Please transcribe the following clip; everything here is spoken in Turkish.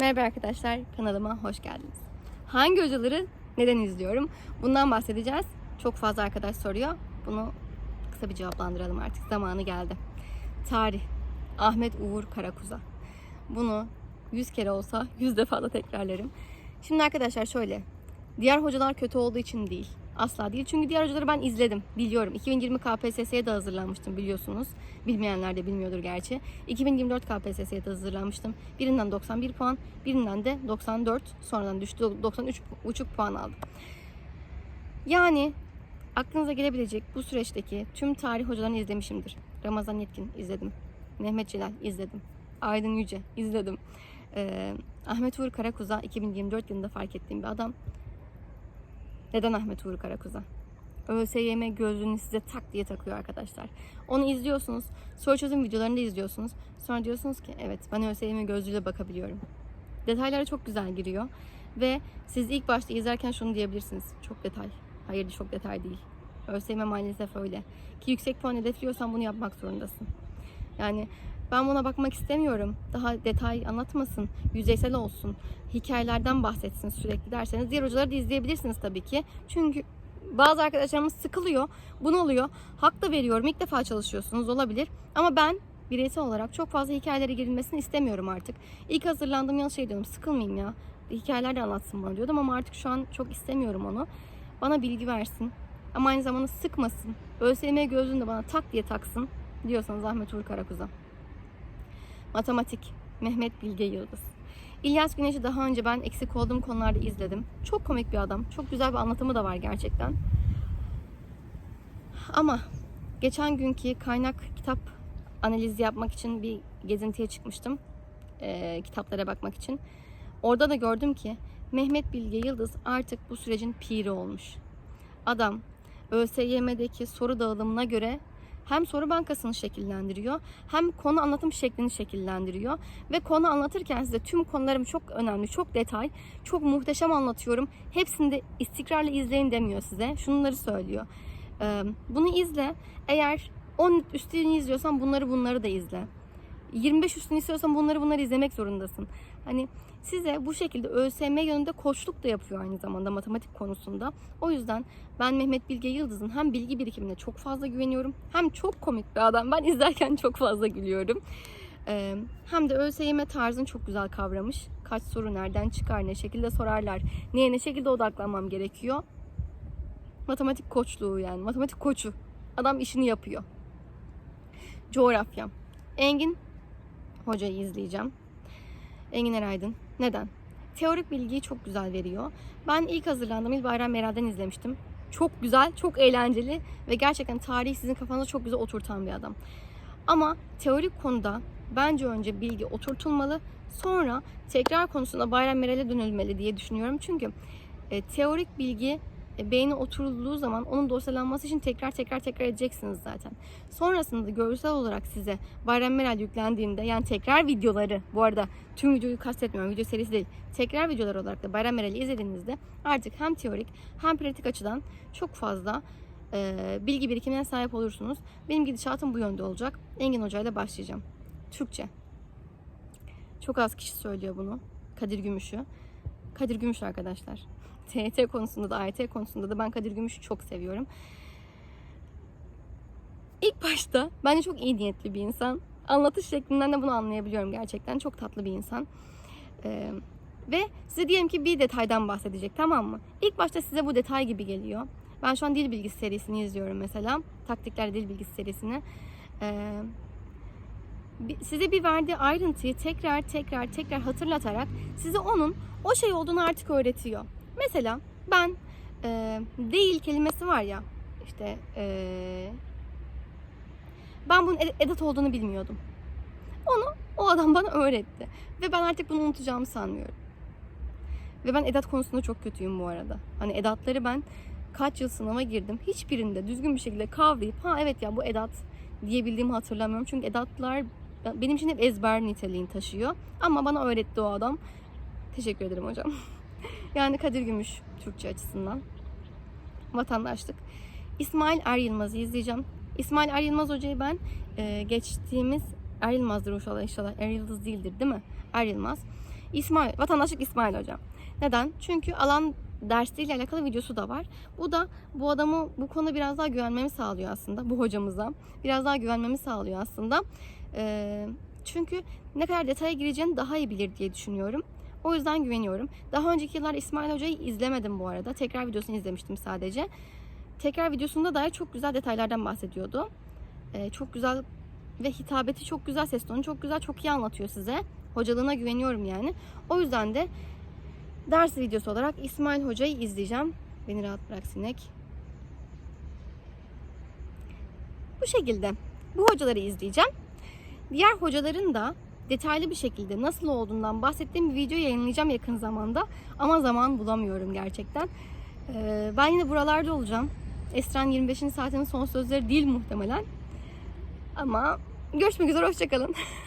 Merhaba arkadaşlar, kanalıma hoş geldiniz. Hangi hocaları neden izliyorum? Bundan bahsedeceğiz. Çok fazla arkadaş soruyor. Bunu kısa bir cevaplandıralım artık. Zamanı geldi. Tarih. Ahmet Uğur Karakuza. Bunu 100 kere olsa 100 defa da tekrarlarım. Şimdi arkadaşlar şöyle. Diğer hocalar kötü olduğu için değil. Asla değil. Çünkü diğer hocaları ben izledim. Biliyorum. 2020 KPSS'ye de hazırlanmıştım biliyorsunuz. Bilmeyenler de bilmiyordur gerçi. 2024 KPSS'ye de hazırlanmıştım. Birinden 91 puan, birinden de 94. Sonradan düştü. 93,5 puan aldım. Yani aklınıza gelebilecek bu süreçteki tüm tarih hocalarını izlemişimdir. Ramazan Yetkin izledim. Mehmet Celal izledim. Aydın Yüce izledim. Ee, Ahmet Uğur Karakuza 2024 yılında fark ettiğim bir adam. Neden Ahmet Uğur Karakuza? ÖSYM gözlüğünü size tak diye takıyor arkadaşlar. Onu izliyorsunuz. Soru çözüm videolarını da izliyorsunuz. Sonra diyorsunuz ki evet ben ÖSYM gözlüğüyle bakabiliyorum. Detaylara çok güzel giriyor. Ve siz ilk başta izlerken şunu diyebilirsiniz. Çok detay. Hayır çok detay değil. ÖSYM maalesef öyle. Ki yüksek puan hedefliyorsan bunu yapmak zorundasın. Yani ben buna bakmak istemiyorum. Daha detay anlatmasın. Yüzeysel olsun. Hikayelerden bahsetsin sürekli derseniz diğer hocaları da izleyebilirsiniz tabii ki. Çünkü bazı arkadaşlarımız sıkılıyor, bunalıyor. Hak da veriyorum. İlk defa çalışıyorsunuz olabilir. Ama ben bireysel olarak çok fazla hikayelere girilmesini istemiyorum artık. İlk hazırlandığım yıl şey diyordum sıkılmayayım ya. Hikayeler de anlatsın bana diyordum ama artık şu an çok istemiyorum onu. Bana bilgi versin. Ama aynı zamanda sıkmasın. ÖSYM gözlüğünü de bana tak diye taksın diyorsanız Ahmet Uğur Karakuza. Matematik, Mehmet Bilge Yıldız. İlyas Güneş'i daha önce ben eksik olduğum konularda izledim. Çok komik bir adam. Çok güzel bir anlatımı da var gerçekten. Ama geçen günkü kaynak kitap analizi yapmak için bir gezintiye çıkmıştım. Ee, kitaplara bakmak için. Orada da gördüm ki Mehmet Bilge Yıldız artık bu sürecin piri olmuş. Adam ÖSYM'deki soru dağılımına göre hem soru bankasını şekillendiriyor hem konu anlatım şeklini şekillendiriyor ve konu anlatırken size tüm konularım çok önemli, çok detay, çok muhteşem anlatıyorum. Hepsini de istikrarla izleyin demiyor size. Şunları söylüyor. Bunu izle. Eğer 10 üstünü izliyorsan bunları bunları da izle. 25 üstünü istiyorsan bunları bunları izlemek zorundasın. Hani size bu şekilde ÖSYM yönünde koçluk da yapıyor aynı zamanda matematik konusunda. O yüzden ben Mehmet Bilge Yıldız'ın hem bilgi birikimine çok fazla güveniyorum hem çok komik bir adam. Ben izlerken çok fazla gülüyorum. Ee, hem de ÖSYM tarzını çok güzel kavramış. Kaç soru nereden çıkar, ne şekilde sorarlar, neye ne şekilde odaklanmam gerekiyor. Matematik koçluğu yani, matematik koçu. Adam işini yapıyor. Coğrafya. Engin hocayı izleyeceğim. Engin Eraydın. Neden? Teorik bilgiyi çok güzel veriyor. Ben ilk hazırlandığım yıl Bayram Meral'den izlemiştim. Çok güzel, çok eğlenceli ve gerçekten tarihi sizin kafanıza çok güzel oturtan bir adam. Ama teorik konuda bence önce bilgi oturtulmalı. Sonra tekrar konusunda Bayram Meral'e dönülmeli diye düşünüyorum. Çünkü e, teorik bilgi beyne oturulduğu zaman onun dosyalanması için tekrar tekrar tekrar edeceksiniz zaten. Sonrasında da görsel olarak size Bayram Meral yüklendiğinde yani tekrar videoları bu arada tüm videoyu kastetmiyorum video serisi değil tekrar videolar olarak da Bayram Meral'i izlediğinizde artık hem teorik hem pratik açıdan çok fazla e, bilgi birikimine sahip olursunuz. Benim gidişatım bu yönde olacak. Engin Hoca ile başlayacağım. Türkçe. Çok az kişi söylüyor bunu. Kadir Gümüş'ü. Kadir Gümüş arkadaşlar. TYT konusunda da AYT konusunda da ben Kadir Gümüş'ü çok seviyorum. İlk başta bence çok iyi niyetli bir insan. Anlatış şeklinden de bunu anlayabiliyorum gerçekten. Çok tatlı bir insan. Ee, ve size diyelim ki bir detaydan bahsedecek tamam mı? İlk başta size bu detay gibi geliyor. Ben şu an dil bilgisi serisini izliyorum mesela. Taktikler dil bilgisi serisini. Ee, size bir verdiği ayrıntıyı tekrar tekrar tekrar hatırlatarak size onun o şey olduğunu artık öğretiyor. Mesela ben e, değil kelimesi var ya işte e, ben bunun ed- edat olduğunu bilmiyordum. Onu o adam bana öğretti. Ve ben artık bunu unutacağımı sanmıyorum. Ve ben edat konusunda çok kötüyüm bu arada. Hani edatları ben kaç yıl sınava girdim. Hiçbirinde düzgün bir şekilde kavrayıp ha evet ya bu edat diyebildiğimi hatırlamıyorum. Çünkü edatlar benim için hep ezber niteliğini taşıyor. Ama bana öğretti o adam. Teşekkür ederim hocam. yani Kadir Gümüş Türkçe açısından. Vatandaşlık. İsmail Er Yılmaz'ı izleyeceğim. İsmail Er Yılmaz hocayı ben e, geçtiğimiz Er Yılmaz'dır inşallah inşallah. Er Yıldız değildir değil mi? Er Yılmaz. İsmail, vatandaşlık İsmail hocam. Neden? Çünkü alan dersleriyle alakalı videosu da var. Bu da bu adamı bu konuda biraz daha güvenmemi sağlıyor aslında. Bu hocamıza. Biraz daha güvenmemi sağlıyor aslında. Ee, çünkü ne kadar detaya gireceğini daha iyi bilir diye düşünüyorum. O yüzden güveniyorum. Daha önceki yıllar İsmail Hoca'yı izlemedim bu arada. Tekrar videosunu izlemiştim sadece. Tekrar videosunda dair çok güzel detaylardan bahsediyordu. Ee, çok güzel ve hitabeti çok güzel, ses tonu çok güzel, çok iyi anlatıyor size. Hocalığına güveniyorum yani. O yüzden de ders videosu olarak İsmail Hoca'yı izleyeceğim. Beni rahat bırak sinek. Bu şekilde bu hocaları izleyeceğim. Diğer hocaların da detaylı bir şekilde nasıl olduğundan bahsettiğim bir video yayınlayacağım yakın zamanda. Ama zaman bulamıyorum gerçekten. Ee, ben yine buralarda olacağım. Esra'nın 25. saatinin son sözleri değil muhtemelen. Ama görüşmek üzere, hoşçakalın.